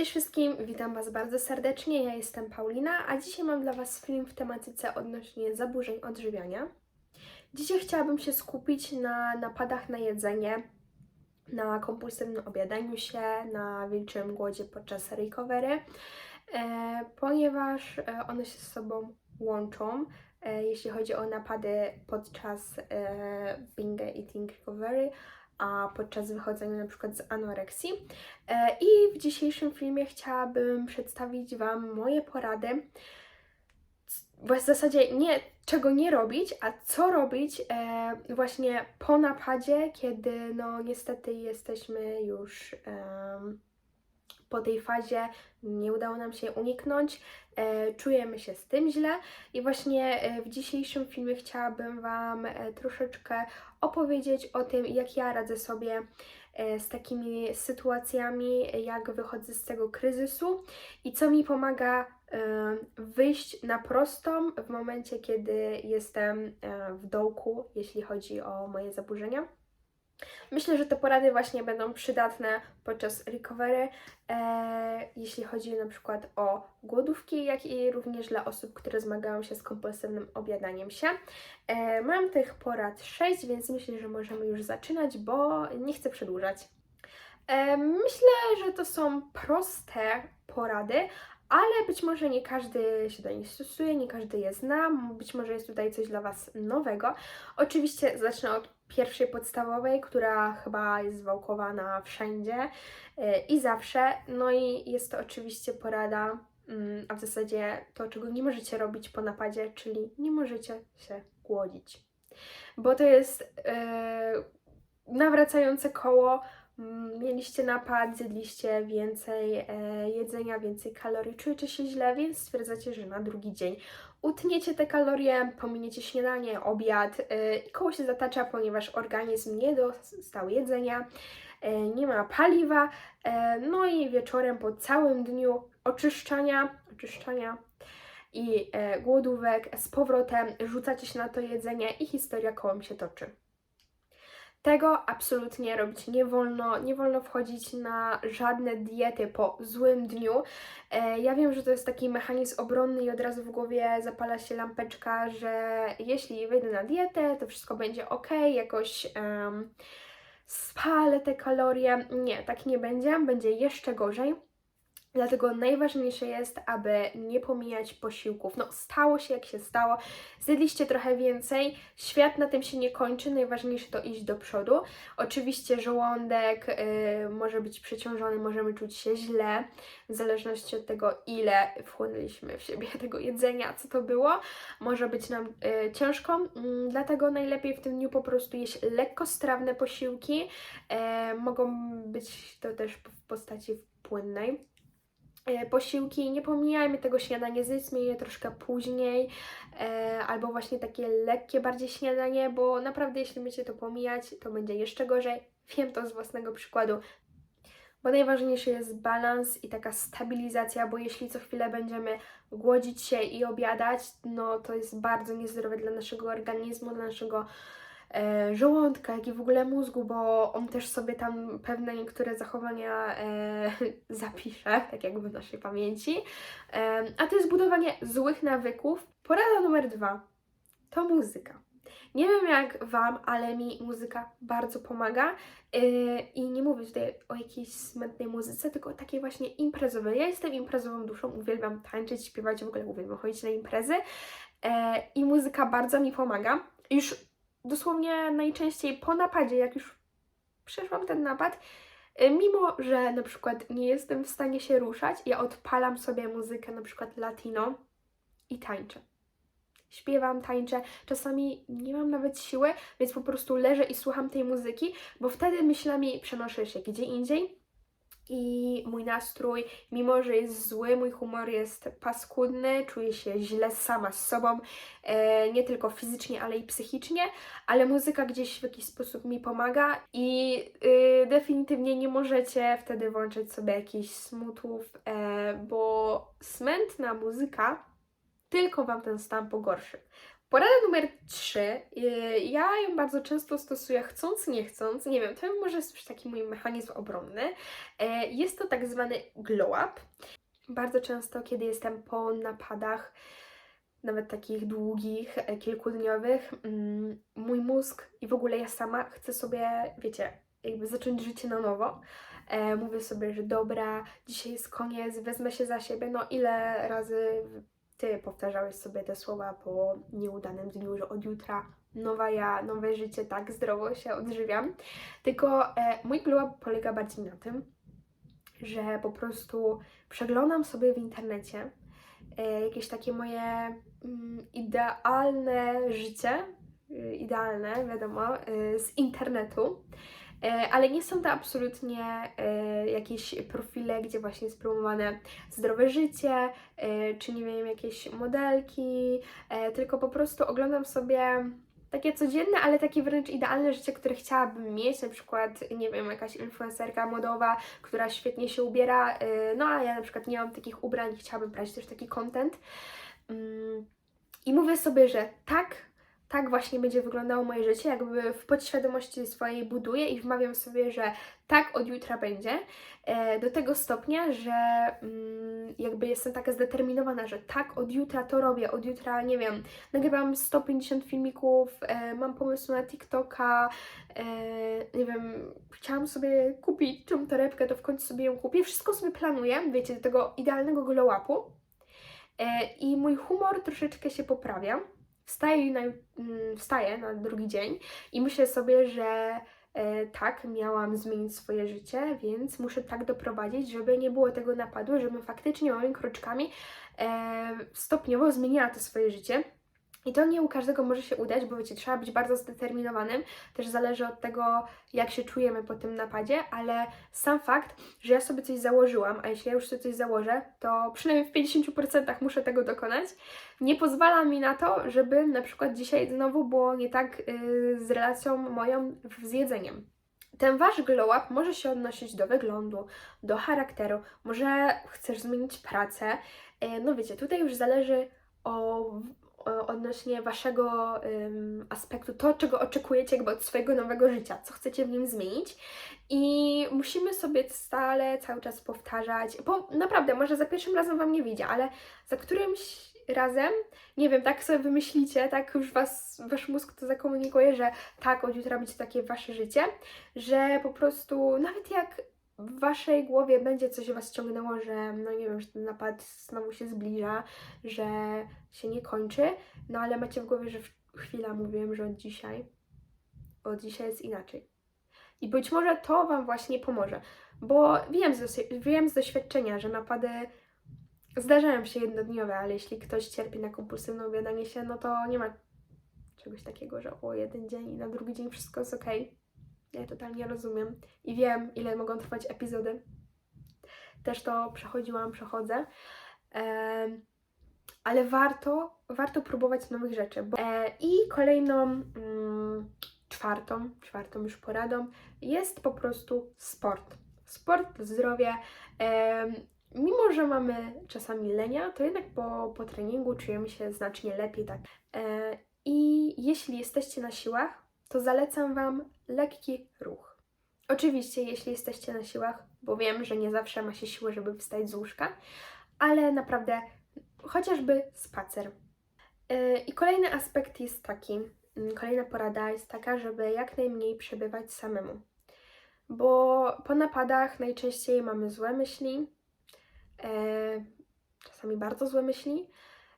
Cześć wszystkim, witam Was bardzo serdecznie. Ja jestem Paulina, a dzisiaj mam dla Was film w tematyce odnośnie zaburzeń odżywiania. Dzisiaj chciałabym się skupić na napadach na jedzenie, na kompulsywnym obiadaniu się, na wilczym głodzie podczas recovery, e, ponieważ e, one się z sobą łączą. E, jeśli chodzi o napady podczas binge eating recovery, a podczas wychodzenia na przykład z anoreksji. E, I w dzisiejszym filmie chciałabym przedstawić Wam moje porady. W zasadzie nie czego nie robić, a co robić e, właśnie po napadzie, kiedy no niestety jesteśmy już em, po tej fazie, nie udało nam się uniknąć, e, czujemy się z tym źle i właśnie e, w dzisiejszym filmie chciałabym Wam e, troszeczkę opowiedzieć o tym, jak ja radzę sobie z takimi sytuacjami, jak wychodzę z tego kryzysu i co mi pomaga wyjść na prostą w momencie, kiedy jestem w dołku, jeśli chodzi o moje zaburzenia. Myślę, że te porady właśnie będą przydatne podczas recovery, e, jeśli chodzi na przykład o głodówki, jak i również dla osób, które zmagają się z kompulsywnym objadaniem się. E, mam tych porad 6, więc myślę, że możemy już zaczynać, bo nie chcę przedłużać. E, myślę, że to są proste porady, ale być może nie każdy się do nich stosuje, nie każdy je zna, być może jest tutaj coś dla Was nowego. Oczywiście zacznę od pierwszej podstawowej, która chyba jest wałkowana wszędzie yy, i zawsze. No i jest to oczywiście porada, mm, a w zasadzie to, czego nie możecie robić po napadzie, czyli nie możecie się głodzić. Bo to jest yy, nawracające koło. Mm, Mieliście napad, zjedliście więcej e, jedzenia, więcej kalorii, czujecie się źle, więc stwierdzacie, że na drugi dzień utniecie te kalorie, pominiecie śniadanie, obiad e, i koło się zatacza, ponieważ organizm nie dostał jedzenia, e, nie ma paliwa, e, no i wieczorem po całym dniu oczyszczania, oczyszczania i głodówek z powrotem rzucacie się na to jedzenie i historia kołem się toczy. Tego absolutnie robić nie wolno. Nie wolno wchodzić na żadne diety po złym dniu. E, ja wiem, że to jest taki mechanizm obronny i od razu w głowie zapala się lampeczka, że jeśli wejdę na dietę, to wszystko będzie ok, jakoś em, spalę te kalorie. Nie, tak nie będzie. Będzie jeszcze gorzej. Dlatego najważniejsze jest, aby nie pomijać posiłków. No, stało się jak się stało. Zjedliście trochę więcej. Świat na tym się nie kończy. Najważniejsze to iść do przodu. Oczywiście żołądek y, może być przeciążony, możemy czuć się źle, w zależności od tego, ile wchłonęliśmy w siebie tego jedzenia, co to było. Może być nam y, ciężko, mm, dlatego najlepiej w tym dniu po prostu jeść lekkostrawne posiłki. E, mogą być to też w postaci płynnej posiłki, nie pomijajmy tego śniadania, zjedzmy je troszkę później, e, albo właśnie takie lekkie bardziej śniadanie, bo naprawdę jeśli będziecie to pomijać, to będzie jeszcze gorzej. Wiem to z własnego przykładu, bo najważniejszy jest balans i taka stabilizacja, bo jeśli co chwilę będziemy głodzić się i obiadać, no to jest bardzo niezdrowe dla naszego organizmu, dla naszego e, żołądka, jak i w ogóle mózgu, bo on też sobie tam pewne niektóre zachowania e, zapisze, tak jakby w naszej pamięci. E, a to jest budowanie złych nawyków. Porada numer dwa to muzyka. Nie wiem jak Wam, ale mi muzyka bardzo pomaga yy, i nie mówię tutaj o jakiejś smętnej muzyce, tylko o takiej właśnie imprezowej. Ja jestem imprezową duszą, uwielbiam tańczyć, śpiewać, w ogóle uwielbiam chodzić na imprezy yy, i muzyka bardzo mi pomaga. Już dosłownie najczęściej po napadzie, jak już przeszłam ten napad, yy, mimo że na przykład nie jestem w stanie się ruszać, ja odpalam sobie muzykę na przykład latino i tańczę śpiewam, tańczę. Czasami nie mam nawet siły, więc po prostu leżę i słucham tej muzyki, bo wtedy myślami przenoszę się gdzie indziej. I mój nastrój, mimo że jest zły, mój humor jest paskudny, czuję się źle sama z sobą, e, nie tylko fizycznie, ale i psychicznie, ale muzyka gdzieś w jakiś sposób mi pomaga i y, definitywnie nie możecie wtedy włączyć sobie jakichś smutów, e, bo smętna muzyka tylko Wam ten stan pogorszy. Porada numer 3. Ja ją bardzo często stosuję chcąc, nie chcąc. Nie wiem, to może jest taki mój mechanizm obronny. E, Jest to tak zwany glow up. Bardzo często, kiedy jestem po napadach, nawet takich długich, e, kilkudniowych, mm, mój mózg i w ogóle ja sama chcę sobie, wiecie, jakby zacząć życie na nowo. E, mówię sobie, że dobra, dzisiaj jest koniec, wezmę się za siebie. No ile razy ty powtarzałeś sobie te słowa po nieudanym dniu, że od jutra nowa ja, nowe życie, tak zdrowo się odżywiam. Tylko e, mój glow polega bardziej na tym, że po prostu przeglądam sobie w internecie e, jakieś takie moje mm, idealne życie, y, idealne, wiadomo, y, z internetu. E, Ale nie są to absolutnie e, jakieś profile, gdzie właśnie jest promowane zdrowe życie, e, czy nie wiem, jakieś modelki, tylko po prostu oglądam sobie takie codzienne, ale takie wręcz idealne życie, które chciałabym mieć, na przykład, nie wiem, jakaś influencerka modowa, która świetnie się ubiera, no a ja na przykład nie mam takich ubrań, chciałabym brać też taki content. Mm, I mówię sobie, że tak, tak właśnie będzie wyglądało moje życie, jakby w podświadomości swojej buduję i wmawiam sobie, że tak od jutra będzie, e, do tego stopnia, że mm, jakby jestem taka zdeterminowana, że tak od jutra to robię, od jutra, nie wiem, nagrywam 150 filmików, e, mam pomysł na TikToka, e, nie wiem, chciałam sobie kupić tą torebkę, to w końcu sobie ją kupię, wszystko sobie planuję, wiecie, do tego idealnego glow upu i mój humor troszeczkę się poprawia. Wstaję na, mm, wstaję na drugi dzień i myślę sobie, że e, tak, miałam zmienić swoje życie, więc muszę tak doprowadzić, żeby nie było tego napadu, żebym faktycznie małymi kroczkami e, stopniowo zmieniała to swoje życie. I to nie u każdego może się udać, bo wiecie, trzeba być bardzo zdeterminowanym. Też zależy od tego, jak się czujemy po tym napadzie, ale sam fakt, że ja sobie coś założyłam, a jeśli ja już sobie coś założę, to przynajmniej w 50% muszę tego dokonać, nie pozwala mi na to, żeby na przykład dzisiaj znowu było nie tak yy, z relacją moją z jedzeniem. Ten wasz glow up może się odnosić do wyglądu, do charakteru, może chcesz zmienić pracę. Yy, No wiecie, tutaj już zależy o odnośnie waszego ym, aspektu, to czego oczekujecie jakby od swojego nowego życia, co chcecie w nim zmienić. I musimy sobie stale, cały czas powtarzać, bo naprawdę, może za pierwszym razem Wam nie wyjdzie, ale za którymś razem, nie wiem, tak sobie wymyślicie, tak już was, Wasz mózg to zakomunikuje, że tak, od jutra będzie takie Wasze życie, że po prostu nawet jak w Waszej głowie będzie coś Was ciągnęło, że no nie wiem, że ten napad znowu się zbliża, że się nie kończy, no ale macie w głowie, że chwila, mówiłem, że od dzisiaj, od dzisiaj jest inaczej. I być może to Wam właśnie pomoże, bo wiem z, wiem z doświadczenia, że napady zdarzają się jednodniowe, ale jeśli ktoś cierpi na kompulsywne obiadanie się, no to nie ma czegoś takiego, że o jeden dzień i na drugi dzień wszystko jest ok. Ja totalnie rozumiem i wiem, ile mogą trwać epizody. Też to przechodziłam, przechodzę. Em, ale warto, warto próbować nowych rzeczy. Bo, e, I kolejną, mm, czwartą, czwartą już poradą jest po prostu sport. Sport, zdrowie. Em, mimo, że mamy czasami lenia, to jednak po, po treningu czujemy się znacznie lepiej. Tak. E, I jeśli jesteście na siłach, to zalecam Wam lekki ruch. Oczywiście, jeśli jesteście na siłach, bo wiem, że nie zawsze ma się siłę, żeby wstać z łóżka, ale naprawdę chociażby spacer. Yy, I kolejny aspekt jest taki, mm, kolejna porada jest taka, żeby jak najmniej przebywać samemu. Bo po napadach najczęściej mamy złe myśli, e, czasami bardzo złe myśli.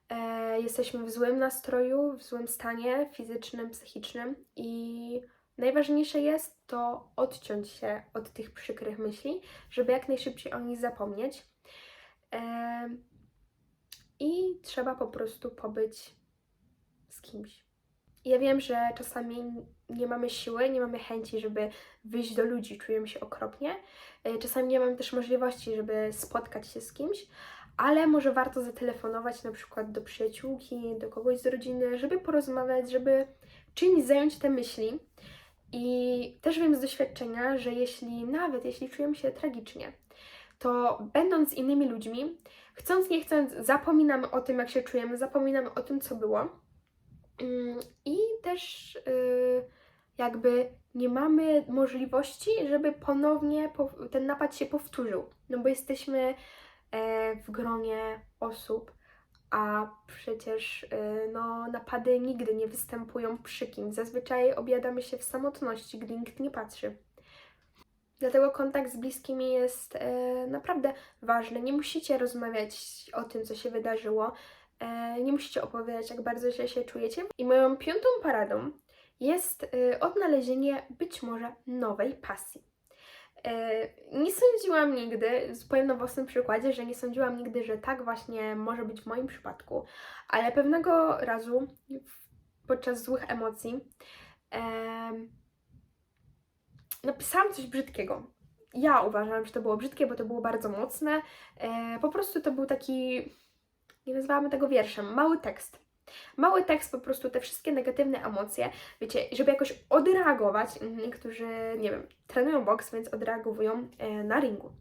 E, jesteśmy w złym nastroju, w złym stanie fizycznym, psychicznym i najważniejsze jest to odciąć się od tych przykrych myśli, żeby jak najszybciej o nich zapomnieć. E, I trzeba po prostu pobyć z kimś. Ja wiem, że czasami nie mamy siły, nie mamy chęci, żeby wyjść do ludzi, czujemy się okropnie. E, Czasami nie mamy też możliwości, żeby spotkać się z kimś, ale może warto zatelefonować na przykład do przyjaciółki, do kogoś z rodziny, żeby porozmawiać, żeby czymś zająć te myśli. I też wiem z doświadczenia, że jeśli nawet jeśli czujemy się tragicznie, to będąc z innymi ludźmi, chcąc nie chcąc, zapominamy o tym, jak się czujemy, zapominamy o tym, co było. Mm, I też y, jakby nie mamy możliwości, żeby ponownie ten napad się powtórzył. No bo jesteśmy w gronie osób, a przecież y, no, napady nigdy nie występują przy kimś. Zazwyczaj objadamy się w samotności, gdy nikt nie patrzy. Dlatego kontakt z bliskimi jest e, naprawdę ważny. Nie musicie rozmawiać o tym, co się wydarzyło. E, nie musicie opowiadać, jak bardzo źle się czujecie. I moją piątą paradą jest e, odnalezienie być może nowej pasji. E, nie sądziłam nigdy, powiem na własnym przykładzie, że nie sądziłam nigdy, że tak właśnie może być w moim przypadku, ale pewnego razu podczas złych emocji em, napisałam coś brzydkiego. Ja uważam, że to było brzydkie, bo to było bardzo mocne. E, po prostu to był taki, nie nazywamy tego wierszem, mały tekst. Mały tekst, po prostu te wszystkie negatywne emocje, wiecie, żeby jakoś odreagować. Niektórzy, nie wiem, trenują boks, więc odreagowują e, na ringu.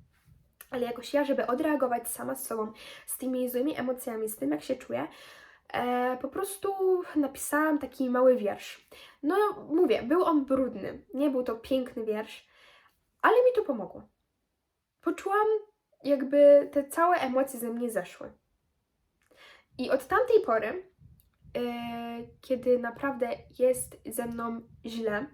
Ale jakoś ja, żeby odreagować sama z sobą, z tymi złymi emocjami, z tym, jak się czuję, e, po prostu napisałam taki mały wiersz. No, mówię, był on brudny, nie był to piękny wiersz, ale mi to pomogło. Poczułam, jakby te całe emocje ze mnie zeszły. I od tamtej pory, kiedy naprawdę jest ze mną źle,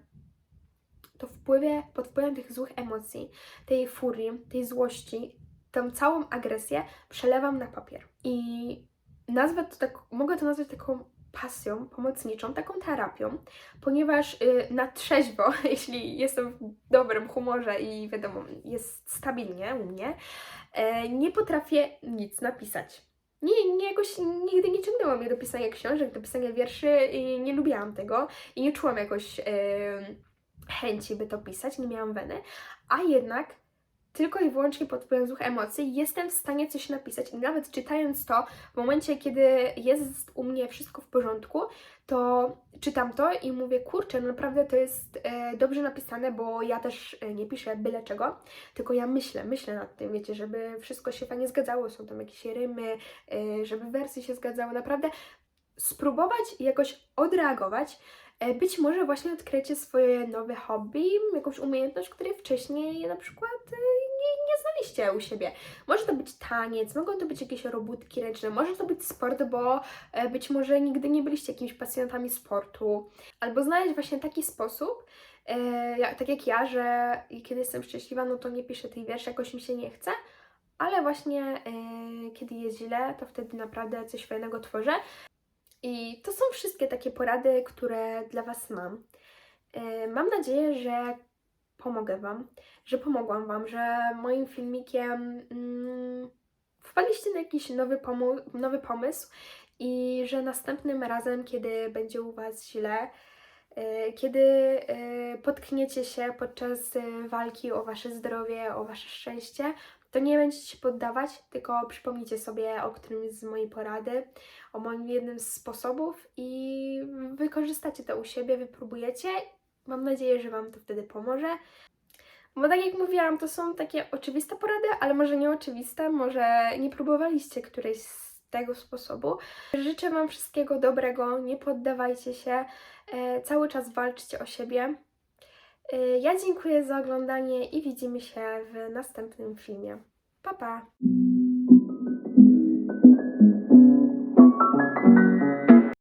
to wpływie, pod wpływem tych złych emocji, tej furii, tej złości, tą całą agresję przelewam na papier. I nazwę to tak, mogę to nazwać taką pasją pomocniczą, taką terapią, ponieważ y, na trzeźwo, jeśli jestem w dobrym humorze i wiadomo, jest stabilnie u mnie, e, nie potrafię nic napisać. Nie, nie jakoś nigdy nie ciągnęło mnie do pisania książek, do pisania wierszy i nie lubiłam tego i nie czułam jakoś e, chęci, by to pisać, nie miałam weny, a jednak tylko i wyłącznie pod wpływem złych emocji jestem w stanie coś napisać. I nawet czytając to, w momencie, kiedy jest u mnie wszystko w porządku, to czytam to i mówię, kurczę, no naprawdę to jest e, dobrze napisane, bo ja też e, nie piszę byle czego, tylko ja myślę, myślę nad tym, wiecie, żeby wszystko się fajnie zgadzało, są tam jakieś rymy, e, żeby wersy się zgadzały, naprawdę spróbować jakoś odreagować, E, Być może właśnie odkryjecie swoje nowe hobby, jakąś umiejętność, której wcześniej na przykład e, nie, znaliście u siebie. Może to być taniec, mogą to być jakieś robótki ręczne, może to być sport, bo e, być może nigdy nie byliście jakimiś pasjonatami sportu. Albo znaleźć właśnie taki sposób, e, tak jak ja, że kiedy jestem szczęśliwa, no to nie piszę tych wierszy, jakoś mi się nie chce, ale właśnie e, kiedy jest źle, to wtedy naprawdę coś fajnego tworzę. I to są wszystkie takie porady, które dla Was mam. Mam nadzieję, że pomogę Wam, że pomogłam Wam, że moim filmikiem mm, wpadliście na jakiś nowy, nowy pomysł i że następnym razem, kiedy będzie u Was źle, e, kiedy e, potkniecie się podczas e, walki o Wasze zdrowie, o Wasze szczęście, to nie będziecie się poddawać, tylko przypomnijcie sobie o którymś z mojej porady, o moim jednym z sposobów i wykorzystacie to u siebie, wypróbujecie. Mam nadzieję, że Wam to wtedy pomoże. Bo tak jak mówiłam, to są takie oczywiste porady, ale może nie oczywiste, może nie próbowaliście którejś z tego sposobu. Życzę Wam wszystkiego dobrego, nie poddawajcie się, e, cały czas walczcie o siebie. E, Ja dziękuję za oglądanie i widzimy się w następnym filmie. Pa pa!